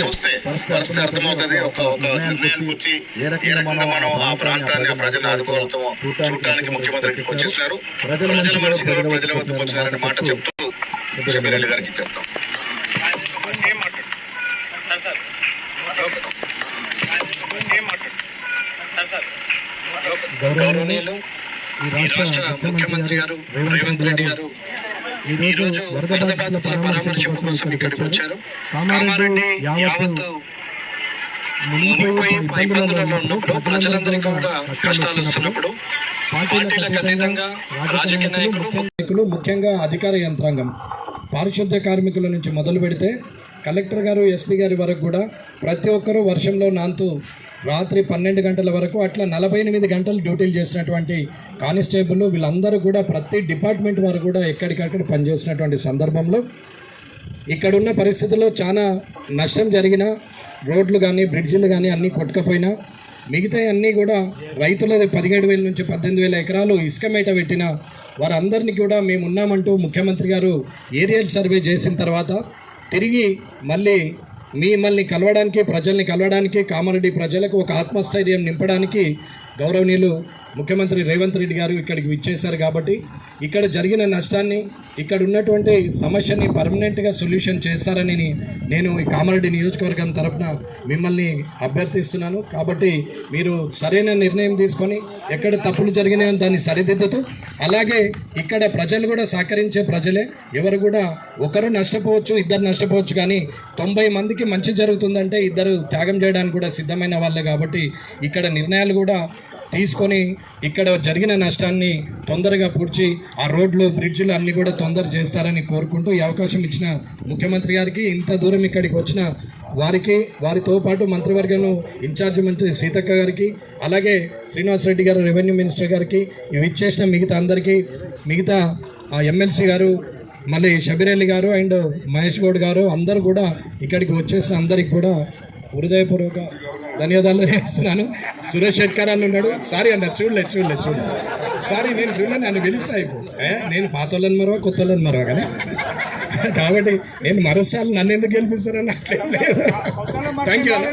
చూస్తే పరిస్థితి అర్థమవుతుంది. ఒక ఒక నిర్ణయానికి వచ్చి ఏ రకంగా మనం ఆ ప్రాంతాన్ని ఆ ప్రజలు ఆదుకోగలుగుతామో చూడటానికి ముఖ్యమంత్రి ఇక్కడికి వచ్చేసినారు. ప్రజల మనిషిగా ప్రజల వద్దకు వచ్చినారనే మాట చెప్తూ గారికి ఇచ్చేస్తాం గౌరవనీయులు ఈ రాష్ట్ర ముఖ్యమంత్రి గారు రేవంత్ రెడ్డి గారు ఈ రోజు వరద బాధితుల పరామర్శ కోసం ఇక్కడికి వచ్చారు. కామారెడ్డి యావత్తు మునిగిపోయి ఇబ్బందులలో ఉన్నప్పుడు ప్రజలందరికీ కూడా కష్టాలు వస్తున్నప్పుడు పార్టీలకు అతీతంగా రాజకీయ నాయకులు నాయకులు ముఖ్యంగా అధికార యంత్రాంగం. పారిశుద్ధ్య కార్మికుల నుంచి మొదలు పెడితే కలెక్టర్ గారు ఎస్పీ గారి వరకు కూడా ప్రతి ఒక్కరూ వర్షంలో నాంతూ రాత్రి పన్నెండు గంటల వరకు అట్లా నలభై ఎనిమిది గంటలు డ్యూటీలు చేసినటువంటి కానిస్టేబుల్ వీళ్ళందరూ కూడా ప్రతి డిపార్ట్మెంట్ వారు కూడా ఎక్కడికక్కడ పనిచేసినటువంటి సందర్భంలో ఇక్కడున్న పరిస్థితుల్లో చాలా నష్టం జరిగిన రోడ్లు కానీ బ్రిడ్జిలు కానీ అన్నీ కొట్టుకపోయినా మిగతా అన్నీ కూడా రైతులది పదిహేడు వేల నుంచి పద్దెనిమిది వేల ఎకరాలు ఇసుక మేట పెట్టిన వారందరినీ కూడా మేము ఉన్నామంటూ ముఖ్యమంత్రి గారు ఏరియల్ సర్వే చేసిన తర్వాత తిరిగి మళ్ళీ మిమ్మల్ని కలవడానికి ప్రజల్ని కలవడానికి కామారెడ్డి ప్రజలకు ఒక ఆత్మస్థైర్యం నింపడానికి గౌరవనీయులు ముఖ్యమంత్రి రేవంత్ రెడ్డి గారు ఇక్కడికి విచ్చేశారు కాబట్టి ఇక్కడ జరిగిన నష్టాన్ని ఇక్కడ ఉన్నటువంటి సమస్యని పర్మనెంట్గా సొల్యూషన్ చేస్తారని నేను ఈ కామారెడ్డి నియోజకవర్గం తరపున మిమ్మల్ని అభ్యర్థిస్తున్నాను. కాబట్టి మీరు సరైన నిర్ణయం తీసుకొని ఎక్కడ తప్పులు జరిగినాయో దాన్ని సరిదిద్దుతూ అలాగే ఇక్కడ ప్రజలు కూడా సహకరించే ప్రజలే. ఎవరు కూడా ఒకరు నష్టపోవచ్చు ఇద్దరు నష్టపోవచ్చు కానీ తొంభై మందికి మంచి జరుగుతుందంటే ఇద్దరు త్యాగం చేయడానికి కూడా సిద్ధమైన వాళ్ళే కాబట్టి ఇక్కడ నిర్ణయాలు కూడా తీసుకొని ఇక్కడ జరిగిన నష్టాన్ని తొందరగా పూడ్చి ఆ రోడ్లు బ్రిడ్జ్లు అన్నీ కూడా తొందర చేస్తారని కోరుకుంటూ ఈ అవకాశం ఇచ్చిన ముఖ్యమంత్రి గారికి ఇంత దూరం ఇక్కడికి వచ్చిన వారికి వారితో పాటు మంత్రివర్గంలో ఇన్ఛార్జ్ మంత్రి సీతక్క గారికి అలాగే శ్రీనివాస్ రెడ్డి గారు రెవెన్యూ మినిస్టర్ గారికి ఇవి ఇచ్చేసిన మిగతా అందరికీ మిగతా ఆ ఎమ్మెల్సీ గారు మళ్ళీ షబిరెల్లి గారు అండ్ మహేష్ గౌడ్ గారు అందరూ కూడా ఇక్కడికి వచ్చేసిన అందరికి కూడా హృదయపూర్వక ధన్యవాదాలు చేస్తున్నాను. సురేష్ శెట్కర్ అని ఉన్నాడు. సారీ అన్న చూడలే చూడలే చూడలే. సారీ నేను చూడలే నన్ను పిలుస్తా ఇప్పుడు నేను పాత వాళ్ళని మరవ కొత్త వాళ్ళని మరవ కానీ? కాబట్టి నేను మరోసారి నన్ను ఎందుకు గెలిపిస్తారని అట్లేం లేదు. థ్యాంక్ యూ అన్న.